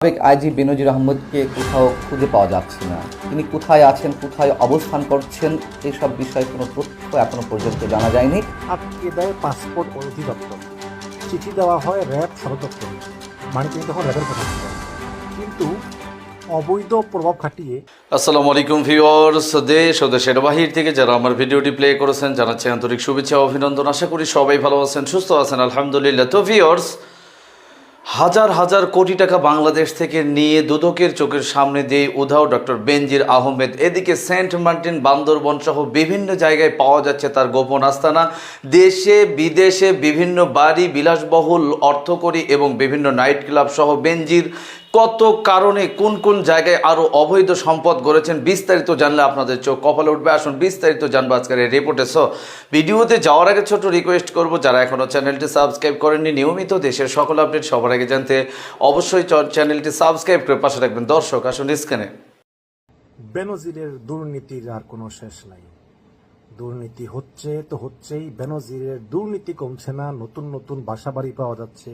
সাবেক আইজি বেনজির আহমদকে কোথাও খুঁজে পাওয়া যাচ্ছে না। তিনি কোথায় আছেন কোথায় অবস্থান করছেন এসব বিষয়ে কোনো তথ্য এখনও পর্যন্ত জানা যায়নি। আটকে দেয় পাসপোর্ট অধিদপ্তর। চিঠি দেওয়া হয় র্যাব সদর দপ্তরে মানে তিনি তখন র্যাবের কথা কিন্তু অবৈধ প্রভাব খাটিয়ে আসসালামু আলাইকুম ভিউয়ার্স। দেশ ও দেশের বাহির থেকে যারা আমার ভিডিওটি প্লে করেছেন জানাচ্ছি আন্তরিক শুভেচ্ছা ও অভিনন্দন। আশা করি সবাই ভালো আছেন সুস্থ আছেন। আলহামদুলিল্লাহ। তো ভিউয়ার্স হাজার হাজার কোটি টাকা বাংলাদেশ থেকে নিয়ে দুদকের চোখের সামনে দিয়ে উধাও ডক্টর বেনজির আহমেদ। এদিকে সেন্ট মার্টিন বান্দরবন সহ বিভিন্ন জায়গায় পাওয়া যাচ্ছে তার গোপন আস্তানা। দেশে, বিদেশে বিভিন্ন বাড়ি, বিলাসবহুল অর্থকরী এবং বিভিন্ন নাইট ক্লাব সহ বেনজির কত কারণে কোন কোন জায়গায় আরও অবৈধ সম্পদ গড়েছেন বিস্তারিত জানলে আপনাদের চোখ কপালে উঠবে। আসুন বিস্তারিত জানব আজকের এই রিপোর্টে সো ভিডিওতে যাওয়ার আগে ছোট রিকোয়েস্ট করব, যারা এখনও চ্যানেলটি সাবস্ক্রাইব করেননি, নিয়মিত দেশের সকল আপডেট সবার আগে জানতে অবশ্যই চ্যানেলটি সাবস্ক্রাইব করে পাশে রাখবেন দর্শক, আসুন স্ক্যানে বেনজিরের দুর্নীতির আর কোনো শেষ নাই। দুর্নীতি হচ্ছে তো হচ্ছেই, বেনজিরের দুর্নীতি কমছে না, নতুন নতুন বাসাবাড়ি পাওয়া যাচ্ছে।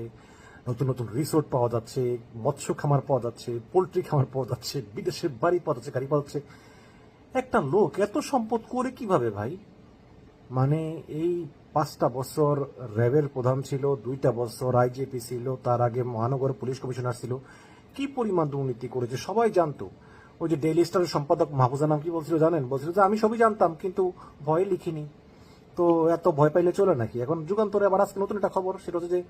নতুন নতুন রিসোর্ট পাওয়া যাচ্ছে, মৎস্য খামার পাওয়া যাচ্ছে পোলট্রি খামার পাওয়া যাচ্ছে, বিদেশে বাড়ি পাওয়া যাচ্ছে, গাড়ি পাওয়া যাচ্ছে। একটা লোক এত সম্পদ করে কীভাবে ভাই? মানে এই পাঁচটা বছর র্যাবের প্রধান ছিল, দুইটা বছর আইজিপি ছিল, তার আগে মহানগর পুলিশ কমিশনার ছিল। কি পরিমাণ দুর্নীতি করেছে সবাই জানতো। ওই যে ডেইলি স্টারের সম্পাদক মাহফুজা নাম কি বলছিল জানেন? বলছিল যে আমি সবই জানতাম, কিন্তু ভয়ে লিখিনি। তো এত ভয় পাইলে চলে নাকি? এখন যুগান্তরে আবার আজকে নতুন একটা খবর, সেটা হচ্ছে যে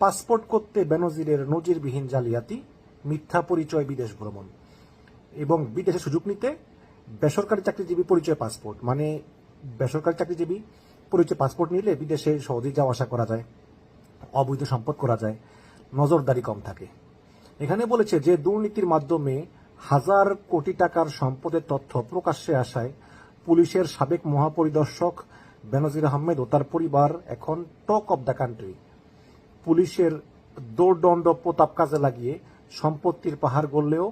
পাসপোর্ট করতে বেনজিরের নজিরবিহীন জালিয়াতি, মিথ্যা পরিচয় বিদেশ ভ্রমণ এবং বিদেশে সুযোগ নিতে বেসরকারি চাকরিজীবী পরিচয় পাসপোর্ট। মানে বেসরকারি চাকরিজীবী পরিচয় পাসপোর্ট নিলে বিদেশে সহজেই যাওয়া আসা করা যায়, অবৈধ সম্পদ করা যায়, নজরদারি কম থাকে। এখানে বলেছে যে দুর্নীতির মাধ্যমে হাজার কোটি টাকার সম্পদের তথ্য প্রকাশ্যে আসায় পুলিশের সাবেক মহাপরিদর্শক বেনজির আহমেদ ও তার পরিবার এখন টক অব দ্য কান্ট্রি। পুলিশের দৌড়দণ্ড প্রতাপ কাজে লাগিয়ে সম্পত্তির পাহাড় গড়লেও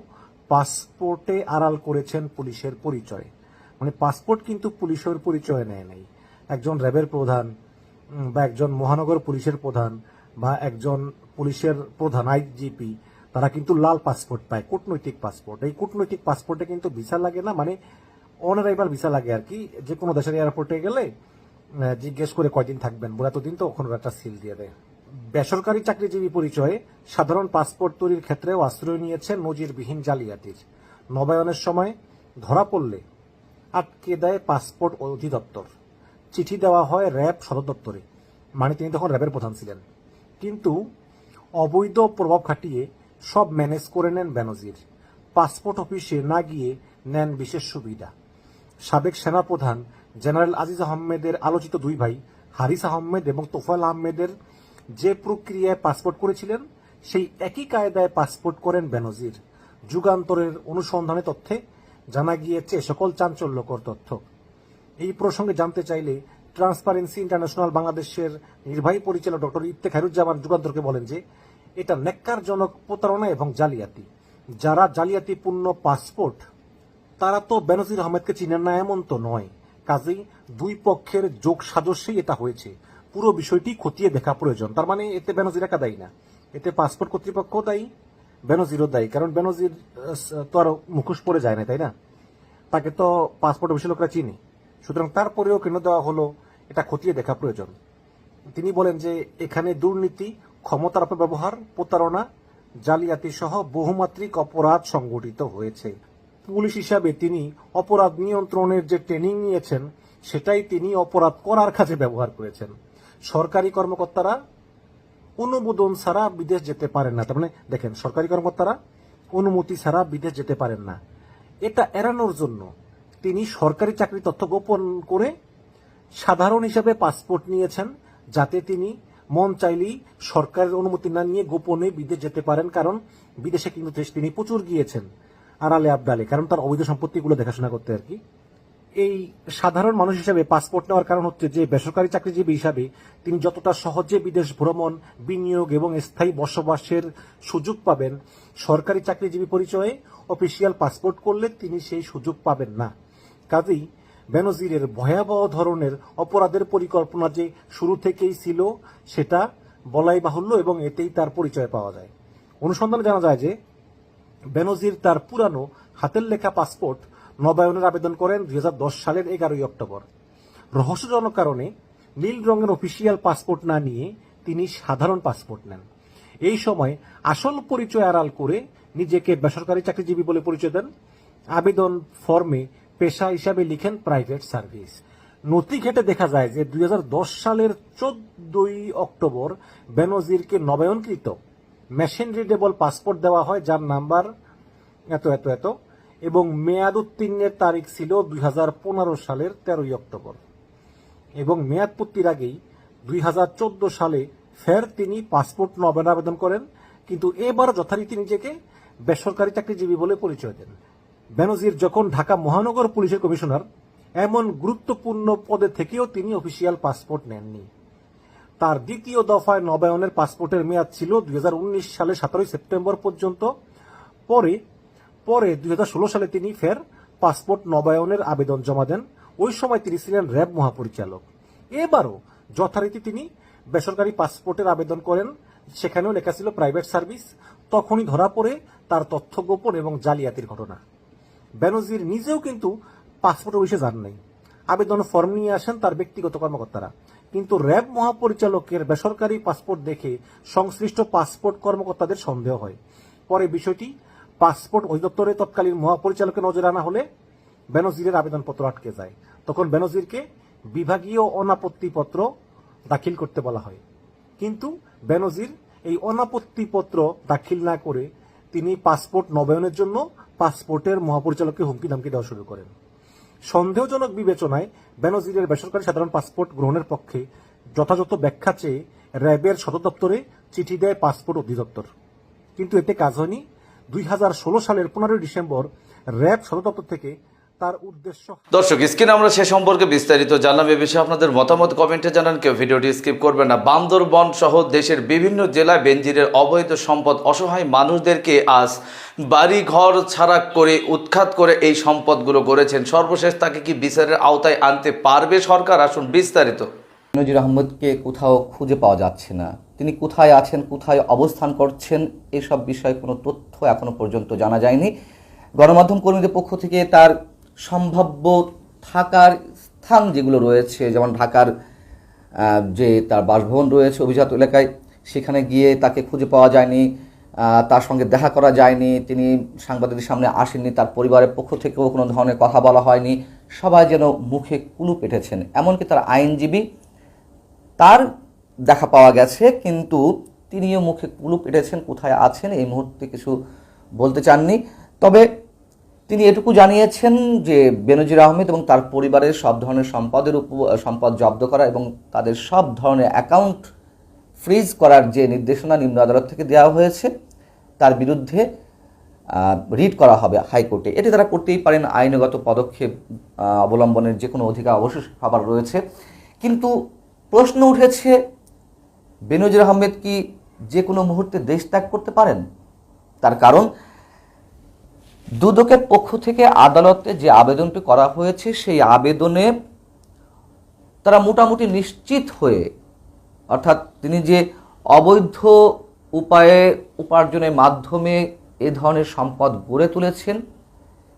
পাসপোর্টে আড়াল করেছেন পুলিশের পরিচয়। মানে পাসপোর্ট কিন্তু পুলিশের পরিচয় নেয় নাই। একজন র্যাবের প্রধান বা একজন মহানগর পুলিশের প্রধান, বা একজন পুলিশের প্রধান আইজিপি তারা কিন্তু লাল পাসপোর্ট পায়, কূটনৈতিক পাসপোর্ট। এই কূটনৈতিক পাসপোর্টে কিন্তু ভিসা লাগে না মানে অনারাইভাল ভিসা লাগে আর কি। যে কোনো দেশের এয়ারপোর্টে গেলে জিজ্ঞেস করে কয়দিন থাকবেন, বলে এতদিন তো ওখানে একটা সিল দিয়ে দেয়। বেসরকারি চাকরিজীবী পরিচয়ে সাধারণ পাসপোর্ট তৈরির ক্ষেত্রেও আশ্রয় নিয়েছে নজিরবিহীন জালিয়াতির। নবায়নের সময় ধরা পড়লে আটকে দেয় পাসপোর্ট অধিদপ্তর। চিঠি দেওয়া হয় র্যাব সদর দপ্তরে। মানে তিনি তখন র্যাবের প্রধান ছিলেন। কিন্তু অবৈধ প্রভাব খাটিয়ে সব ম্যানেজ করে নেন ব্যানজির পাসপোর্ট অফিসে না গিয়ে নেন বিশেষ সুবিধা। সাবেক সেনাপ্রধান জেনারেল আজিজ আহমেদের আলোচিত দুই ভাই হারিস আহমেদ এবং তোফাল আহমেদের যে প্রক্রিয়ায় পাসপোর্ট করেছিলেন, সেই একই কায়দায় পাসপোর্ট করেন বেনজির। যুগান্তরের অনুসন্ধানে তথ্যে জানা গিয়েছে সকল চাঞ্চল্যকর তথ্য। এই প্রসঙ্গে জানতে চাইলে ট্রান্সপারেন্সি ইন্টারন্যাশনাল বাংলাদেশের নির্বাহী পরিচালক ডক্টর ইফতেখারুজ্জামান যুগান্তরকে বলেন যে, এটা নেককারজনক প্রতারণা এবং জালিয়াতি। যারা জালিয়াতিপূর্ণ পাসপোর্ট, তারা তো বেনজির আহমেদকে চিনেন না, এমন তো নয়। কাজেই দুই পক্ষের যোগ সাজস্যেই এটা হয়েছে। পুরো বিষয়টি খতিয়ে দেখা প্রয়োজন। তার মানে এতে বেনজির একা দায়ী না। এতে পাসপোর্ট কর্তৃপক্ষ দায়ী, বেনজিরও দায়ী। কারণ বেনজির তো আর মুখোশ পড়ে যায় না, তাই না? তাকে তো পাসপোর্ট অফিসের লোকরা চিনি। সুতরাং তারপরেও কেন দেওয়া হলো, এটা খতিয়ে দেখা প্রয়োজন। তিনি বলেন যে এখানে দুর্নীতি, ক্ষমতার অপব্যবহার, প্রতারণা, জালিয়াতি সহ বহুমাত্রিক অপরাধ সংগঠিত হয়েছে। পুলিশ হিসাবে তিনি অপরাধ নিয়ন্ত্রণের যে ট্রেনিং নিয়েছেন, সেটাই তিনি অপরাধ করার কাজে ব্যবহার করেছেন। সরকারি কর্মকর্তারা অনুমোদন ছাড়া বিদেশ যেতে পারেন না। তার মানে দেখেন, সরকারি কর্মকর্তারা অনুমতি ছাড়া বিদেশ যেতে পারেন না। এটা এড়ানোর জন্য তিনি সরকারি চাকরি তথ্য গোপন করে সাধারণ হিসাবে পাসপোর্ট নিয়েছেন, যাতে তিনি মন চাইলেই সরকারের অনুমতি না নিয়ে গোপনে বিদেশ যেতে পারেন, কারণ বিদেশে কিন্তু তিনি প্রচুর গিয়েছেন আড়ালে আবদালে, কারণ তার অবৈধ সম্পত্তিগুলো দেখাশোনা করতে আর কি। এই সাধারণ মানুষ হিসাবে পাসপোর্ট নেওয়ার কারণ হচ্ছে যে বেসরকারি চাকরিজীবী হিসাবে তিনি যতটা সহজে বিদেশ ভ্রমণ, বিনিয়োগ এবং স্থায়ী বসবাসের সুযোগ পাবেন, সরকারি চাকরিজীবী পরিচয়ে অফিসিয়াল পাসপোর্ট করলে তিনি সেই সুযোগ পাবেন না। কাজেই বেনজিরের ভয়াবহ ধরনের অপরাধের পরিকল্পনা যে শুরু থেকেই ছিল, সেটা বলাই বাহুল্য এবং এতেই তার পরিচয় পাওয়া যায়। অনুসন্ধানে জানা যায় যে বেনজির তার পুরানো হাতের লেখা পাসপোর্ট নবায়নের আবেদন করেন দুই হাজার দশ সালের এগারোই অক্টোবর। রহস্যজনক কারণে নীল রঙের অফিসিয়াল পাসপোর্ট না নিয়ে তিনি সাধারণ পাসপোর্ট নেন। এই সময় আসল পরিচয় আড়াল করে নিজেকে বেসরকারি চাকরিজীবী বলে পরিচয় দেন। আবেদন ফর্মে পেশা হিসাবে লিখেন প্রাইভেট সার্ভিস। নথি ঘেটে দেখা যায় যে দুই হাজার দশ সালের চোদ্দই অক্টোবর বেনজিরকে নবায়নকৃত মেশিন রিডেবল পাসপোর্ট দেওয়া হয়, যার নাম্বার এত এত এত এবং মেয়াদ উত্তীর্ণের তারিখ ছিল দুই হাজার পনেরো সালের তেরোই অক্টোবর। এবং মেয়াদ পূর্তির আগেই দুই হাজার চোদ্দ সালে ফের তিনি পাসপোর্ট নবায়ন আবেদন করেন, কিন্তু এবার যথারীতি নিজেকে বেসরকারি চাকরিজীবী বলে পরিচয় দেন। বেনজির যখন ঢাকা মহানগর পুলিশের কমিশনার, এমন গুরুত্বপূর্ণ পদে থেকেও তিনি অফিসিয়াল পাসপোর্ট নেননি। তার দ্বিতীয় দফায় নবায়নের পাসপোর্টের মেয়াদ ছিল দুই হাজার উনিশ সালে সতেরোই সেপ্টেম্বর পর্যন্ত। পরে পরে দুই হাজার ষোলো সালে তিনি ফের পাসপোর্ট নবায়নের আবেদন জমা দেন। ওই সময় তিনি ছিলেন র্যাব মহাপরিচালক। এবারও যথারীতি তিনি বেসরকারি পাসপোর্টের আবেদন করেন, সেখানেও লেখা ছিল প্রাইভেট সার্ভিস। তখনই ধরা পড়ে তার তথ্য গোপন এবং জালিয়াতির ঘটনা। বেনজির নিজেও কিন্তু পাসপোর্ট অফিসে যান নাই। আবেদন ফর্ম নিয়ে আসেন তার ব্যক্তিগত কর্মকর্তারা। কিন্তু র্যাব মহাপরিচালকের বেসরকারি পাসপোর্ট দেখে সংশ্লিষ্ট পাসপোর্ট কর্মকর্তাদের সন্দেহ হয়। পরে বিষয়টি পাসপোর্ট অধিদপ্তরের তৎকালীন মহাপরিচালকের নজরে আনা হলে বেনজিরের আবেদনপত্র আটকে যায়। তখন বেনজিরকে বিভাগীয় অনাপত্তি পত্র দাখিল করতে বলা হয়। কিন্তু বেনজির এই অনাপত্তি পত্র দাখিল না করে তিনি পাসপোর্ট নবায়নের জন্য পাসপোর্টের মহাপরিচালককে হুমকি ধামকি দেওয়া শুরু করেন। সন্দেহজনক বিবেচনায় বেনজিরের বেসরকারি সাধারণ পাসপোর্ট গ্রহণের পক্ষে যথাযথ ব্যাখ্যা চেয়ে র্যাবের সদর দপ্তরে চিঠি দেয় পাসপোর্ট অধিদপ্তর। কিন্তু এতে কাজ হয়নি। দু হাজার ষোলো সালের পনেরোই ডিসেম্বর র্যাব সদর দপ্তর থেকে তার উদ্দেশ্য দর্শক স্ক্রিনে আমরা সে সম্পর্কে বিস্তারিত জানলাম। এ বিষয়ে আপনাদের মতামত কমেন্টে জানান। কেউ ভিডিওটি স্কিপ করবেন না। বান্দরবন সহ দেশের বিভিন্ন জেলায় বেঞ্জিরের অবৈধ সম্পদ অসহায় মানুষদেরকে আজ বাড়ি ঘর ছাড়া করে উৎখাত করে এই সম্পদগুলো গড়েছেন। সর্বশেষ তাকে কি বিচারের আওতায় আনতে পারবে সরকার? আসুন বিস্তারিত। নজির আহমদকে কোথাও খুঁজে পাওয়া যাচ্ছে না। তিনি কোথায় আছেন, কোথায় অবস্থান করছেন, এসব বিষয়ে কোনো তথ্য এখনও পর্যন্ত জানা যায়নি। গণমাধ্যম কর্মীদের পক্ষ থেকে তার সম্ভাব্য থাকার স্থান যেগুলো রয়েছে, যেমন ঢাকার যে তার বাসভবন রয়েছে অভিজাত এলাকায়, সেখানে গিয়ে তাকে খুঁজে পাওয়া যায়নি তার সঙ্গে দেখা করা যায়নি, তিনি সাংবাদিকদের সামনে আসেননি, তার পরিবারের পক্ষ থেকেও কোনো ধরনের কথা বলা হয়নি, সবাই যেন মুখে কুলু পেটেছেন। এমনকি তার আইনজীবী তার দেখা পাওয়া গেছে, কিন্তু তিনিও মুখে কুলুপ এটেছেন কোথায় আছেন, এই মুহূর্তে কিছু বলতে চাননি। তবে তিনি এটুকু জানিয়েছেন যে বেনজির আহমেদ এবং তার পরিবারের সব ধরনের সম্পদের উপ, সম্পদ জব্দ করা এবং তাদের সব ধরনের অ্যাকাউন্ট ফ্রিজ করার যে নির্দেশনা নিম্ন আদালত থেকে দেওয়া হয়েছে, তার বিরুদ্ধে রিড করা হবে হাইকোর্টে। এটি তারা করতেই পারেন, আইনগত পদক্ষেপ অবলম্বনের যে কোনো অধিকার অবশ্যই সবার রয়েছে। কিন্তু প্রশ্ন উঠেছে বেনজির আহমেদ কি যে কোনো মুহূর্তে দেশ ত্যাগ করতে পারেন? তার কারণ, দুদকের পক্ষ থেকে আদালতে যে আবেদনটি করা হয়েছে, সেই আবেদনে তারা মোটামুটি নিশ্চিত হয়ে, অর্থাৎ তিনি যে অবৈধ উপায়ে উপার্জনের মাধ্যমে এ ধরনের সম্পদ গড়ে তুলেছেন,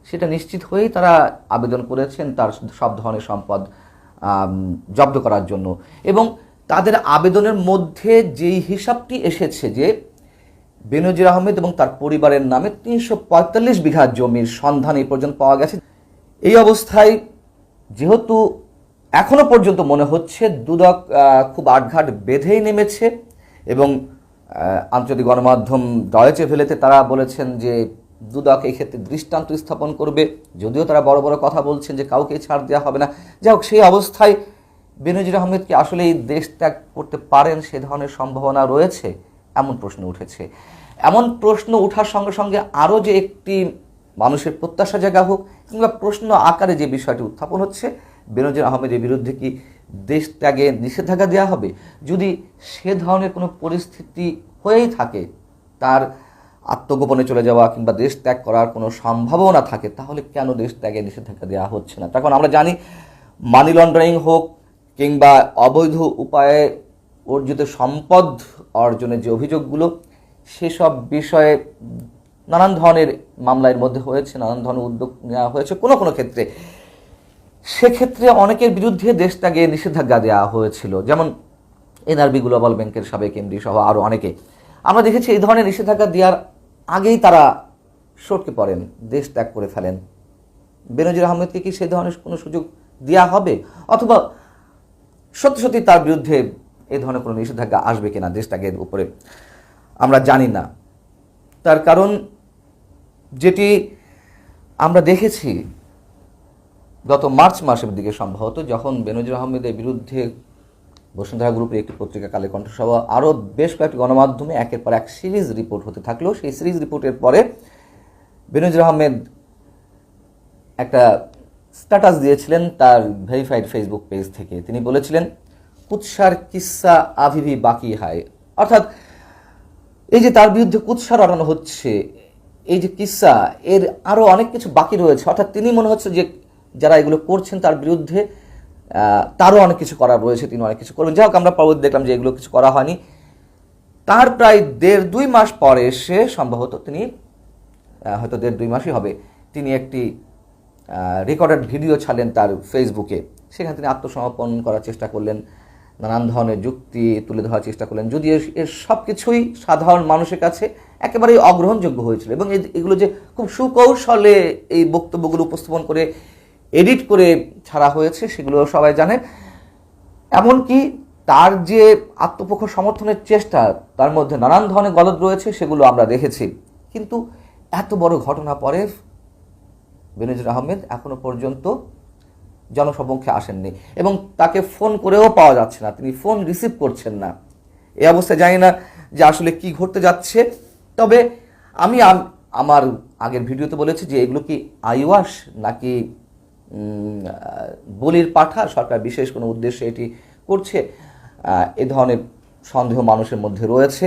সেটা নিশ্চিত হয়েই তারা আবেদন করেছেন তার সব ধরনের সম্পদ জব্দ করার জন্য। এবং তাদের আবেদনের মধ্যে যেই হিসাবটি এসেছে যে বেনজির আহমেদ এবং তার পরিবারের নামে তিনশো পঁয়তাল্লিশ বিঘা জমির সন্ধান এই পর্যন্ত পাওয়া গেছে। এই অবস্থায় যেহেতু এখনও পর্যন্ত মনে হচ্ছে দুদক খুব আটঘাট বেঁধেই নেমেছে এবং আন্তর্জাতিক গণমাধ্যম ডয়েচে ভেলেতে তারা বলেছেন যে দুদক এই ক্ষেত্রে দৃষ্টান্ত স্থাপন করবে। যদিও তারা বড় বড় কথা বলছেন যে কাউকে ছাড় দেওয়া হবে না। যাই হোক, সেই অবস্থায় বেনজির আহমেদ কি আসলে এই দেশ ত্যাগ করতে পারেন? সে ধরনের সম্ভাবনা রয়েছে? এমন প্রশ্ন উঠেছে। এমন প্রশ্ন ওঠার সঙ্গে সঙ্গে আরও যে একটি মানুষের প্রত্যাশা জায়গা হোক, কিংবা প্রশ্ন আকারে যে বিষয়টি উত্থাপন হচ্ছে, বেনজির আহমেদের বিরুদ্ধে কি দেশ ত্যাগে নিষেধাজ্ঞা দেওয়া হবে? যদি সে ধরনের কোনো পরিস্থিতি হয়েই থাকে, তার আত্মগোপনে চলে যাওয়া কিংবা দেশ ত্যাগ করার কোনো সম্ভাবনা থাকে, তাহলে কেন দেশ ত্যাগে নিষেধাজ্ঞা দেওয়া হচ্ছে না? তখন আমরা জানি, মানি লন্ডারিং হোক কিংবা অবৈধ উপায়ে অর্জিত সম্পদ অর্জনের যে অভিযোগগুলো, সেসব বিষয়ে নানান ধরনের মামলার মধ্যে হয়েছে, নানান ধরনের উদ্যোগ নেওয়া হয়েছে। কোনো কোনো ক্ষেত্রে সেক্ষেত্রে অনেকের বিরুদ্ধে দেশটাকে নিষেধাজ্ঞা দেওয়া হয়েছিল। যেমন এনআরবি, গ্লোবাল ব্যাংকের সাবেক এমডি সহ আরও অনেকে। আমরা দেখেছি এই ধরনের নিষেধাজ্ঞা দেওয়ার আগেই তারা সটকে পড়েন, দেশ ত্যাগ করে ফেলেন। বেনজির আহমেদকে কি সেই ধরনের কোনো সুযোগ দেওয়া হবে? অথবা সত্যি সত্যি তার বিরুদ্ধে এ ধরনের কোনো নিষেধাজ্ঞা আসবে কিনা দেশ ত্যাগের উপরে আমরা জানি না। তার কারণ যেটি আমরা দেখেছি গত মার্চ মাসের দিকে সম্ভবত, যখন বেনজির আহমেদের বিরুদ্ধে বসুন্ধরা গ্রুপের একটি পত্রিকা কালে কণ্ঠসভা আরও বেশ কয়েকটি গণমাধ্যমে একের পর এক সিরিজ রিপোর্ট হতে থাকল। সেই সিরিজ রিপোর্টের পরে বেনজির আহমেদ একটা স্ট্যাটাস দিয়েছিলেন তার ভেরিফাইড ফেসবুক পেজ থেকে। তিনি বলেছিলেন, কুৎসার কিসা আভিভি বাকি হায়। অর্থাৎ, এই যে তার বিরুদ্ধে কুৎসা রটানো হচ্ছে, এই যে কিসা, এর আরও অনেক কিছু বাকি রয়েছে। অর্থাৎ তিনি মনে হচ্ছে যে যারা এগুলো করছেন তার বিরুদ্ধে তারও অনেক কিছু করার রয়েছে, তিনি অনেক কিছু করবেন যাই হোক আমরা পরবর্তী দেখলাম যে এগুলো কিছু করা হয়নি। তার প্রায় দেড় দুই মাস পরে এসে সম্ভবত তিনি হয়তো দেড় দুই মাসই হবে, তিনি একটি রেকর্ডেড ভিডিও ছাড়লেন তার ফেসবুকে সেখানে তিনি আত্মসমর্পণ করার চেষ্টা করলেন, নানান ধরনের যুক্তি তুলে ধরার চেষ্টা করলেন। যদিও এর সব কিছুই সাধারণ মানুষের কাছে একেবারেই অগ্রহণযোগ্য হয়েছিল এবং এগুলো যে খুব সুকৌশলে এই বক্তব্যগুলো উপস্থাপন করে এডিট করে ছাড়া হয়েছে সেগুলো সবাই জানে। এমনকি তার যে আত্মপক্ষ সমর্থনের চেষ্টা, তার মধ্যে নানান ধরনের গলদ রয়েছে, সেগুলো আমরা দেখেছি। কিন্তু এত বড় ঘটনা পরে বেনজির আহমেদ এখনও পর্যন্ত জনসমক্ষে আসেননি এবং তাকে ফোন করেও পাওয়া যাচ্ছে না। তিনি ফোন রিসিভ করছেন না। এই অবস্থায় জানি না যে আসলে কি ঘটতে যাচ্ছে। তবে আমি আমার আগের ভিডিওতে বলেছি যে এগুলো কি আইওয়াস নাকি বলির পাঠা? সরকার বিশেষ কোনো উদ্দেশ্যে এটি করছে? এ ধরনের সন্দেহ মানুষের মধ্যে রয়েছে।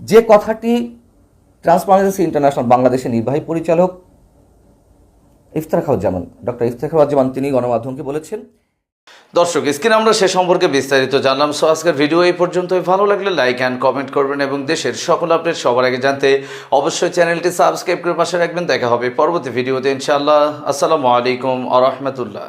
যে কথাটি ট্রান্সপারেন্সি ইন্টারন্যাশনাল বাংলাদেশের নির্বাহী পরিচালক ইফতারখাউজ্জামান ডক্টর ইফতারখাউজ্জামান তিনি গণমাধ্যমকে বলেছেন। দর্শক, স্ক্রিনে আমরা সে সম্পর্কে বিস্তারিত জানলাম। সো আজকের ভিডিও এই পর্যন্তই। ভালো লাগলে লাইক অ্যান্ড কমেন্ট করবেন এবং দেশের সকল আপডেট সবার আগে জানতে অবশ্যই চ্যানেলটি সাবস্ক্রাইব করে পাশে রাখবেন। দেখা হবে পরবর্তী ভিডিওতে ইনশাআল্লাহ। আসসালামু আলাইকুম আ রহমতুল্লাহ।